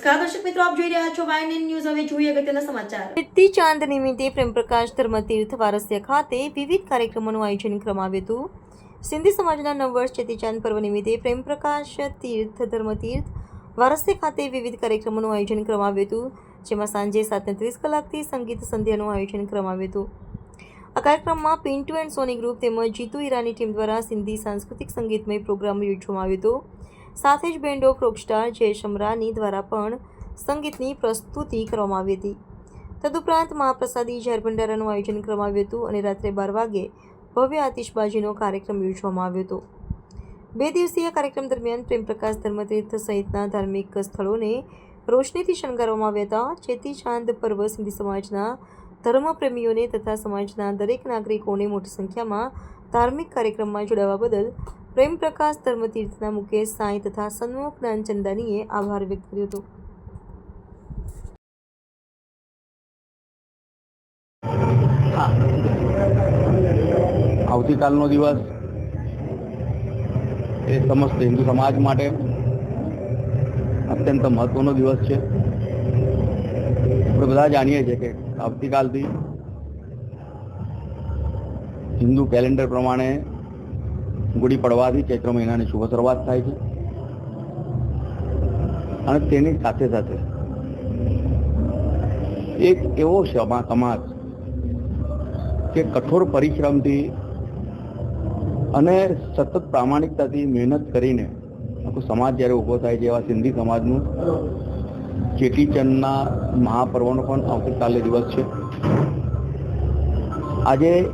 નમસ્કાર, દર્શક મિત્રો, આપ જોઈ વારસ્ય ખાતે વિવિધ કાર્યક્રમોનું આયોજન કરવામાં આવ્યું હતું. સિંધી સમાજના નવ વર્ષ પર્વ નિમિત્તે પ્રેમપ્રકાશ તીર્થ, ધર્મતીર્થ વારસ્ય ખાતે વિવિધ કાર્યક્રમોનું આયોજન કરવામાં આવ્યું હતું. જેમાં સાંજે સાતને ત્રીસ કલાકથી સંગીત સંધ્યાનું આયોજન કરવામાં આવ્યું હતું. આ કાર્યક્રમમાં પિન્ટુ એન્ડ સોની ગ્રુપ તેમજ જીતુ ઈરાની ટીમ દ્વારા સિંધી સાંસ્કૃતિક સંગીતમય પ્રોગ્રામ યોજવામાં આવ્યો હતો. સાથે જ band of rockstar Jayesh Amrani દ્વારા પણ સંગીતની પ્રસ્તુતિ કરવામાં આવી હતી. તદુપરાંત મહાપ્રસાદી જાહેર ભંડારાનું આયોજન કરવામાં આવ્યું હતું અને રાત્રે બાર વાગે ભવ્ય આતિશબાજીનો કાર્યક્રમ યોજવામાં આવ્યો હતો. બે દિવસીય કાર્યક્રમ દરમિયાન પ્રેમપ્રકાશ ધર્મતીર્થ સહિતના ધાર્મિક સ્થળોને રોશનીથી શણગારવામાં આવ્યા હતા. ચેતી ચાંદ પર્વ સિંધી સમાજના ધર્મપ્રેમીઓને તથા સમાજના દરેક નાગરિકોને મોટી સંખ્યામાં ધાર્મિક કાર્યક્રમમાં જોડાવા બદલ પ્રેમપ્રકાશ ધર્મતીર્થના મુકેશ સાંઈ તથા સન્મુખ જ્ઞાનચંદાનીએ આભાર વ્યક્ત કર્યો હતો. આવતીકાલનો દિવસ એ સમસ્ત હિન્દુ સમાજ માટે અત્યંત મહત્વનો દિવસ છે. આપણે બધા જાણીએ છીએ કે આવતીકાલથી હિન્દુ કેલેન્ડર પ્રમાણે ગુડી પડવાથી ચૈત્ર મહિનાની શુભ શરૂઆત થાય છે. અને તેની સાથે સાથે એક એવો સમાજ કે કઠોર પરિશ્રમથી અને સતત પ્રામાણિકતાથી મહેનત કરીને આખો સમાજ જ્યારે ઊભો થાય છે, એવા સિંધી સમાજનું, ચેટીચંદના મહાપર્વનો પણ આવતીકાલે દિવસ છે. આજે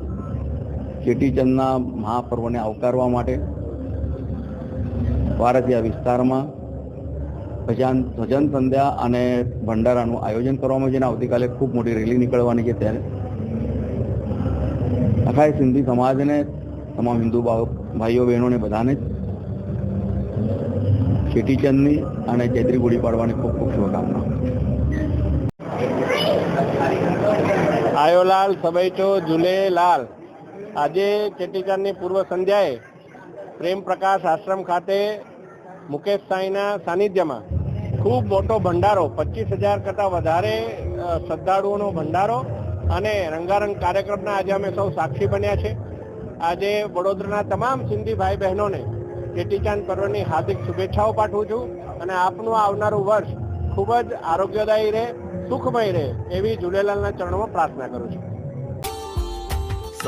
ચેટીચંદના મહાપર્વને આવકારવા માટે વારસિયા વિસ્તારમાં ભજન ભજન સંધ્યા અને ભંડારાનું આયોજન કરવામાં અને આવતીકાલે ખૂબ મોટી રેલી નીકળવાની છે ત્યારે. આખા સિંધી સમાજને, તમામ હિન્દુ ભાઈઓ, બહેનોને બધાને ચેટીચંદની અને ચૈત્રી ગુડી પાડવાની ખૂબ ખૂબ શુભકામના. આયોલાલ સબૈચો ઝૂલેલાલ આજે ચેટીચંદની પૂર્વ સંધ્યાએ પ્રેમ પ્રકાશ આશ્રમ ખાતે મુકેશ સાંઈના સાનિધ્યમાં ખૂબ મોટો ભંડારો, પચીસ હજાર કરતાં વધારે શ્રદ્ધાળુઓનો ભંડારો અને રંગારંગ કાર્યક્રમના આજે અમે સૌ સાક્ષી બન્યા છે. આજે વડોદરાના તમામ સિંધી ભાઈ બહેનોને ચેટીચાંદ પર્વની હાર્દિક શુભેચ્છાઓ પાઠવું છું અને આપનું આવનારું વર્ષ ખૂબ જ આરોગ્યદાયી રહે, સુખમય રહે એવી ઝૂલેલાલના ચરણોમાં પ્રાર્થના કરું છું.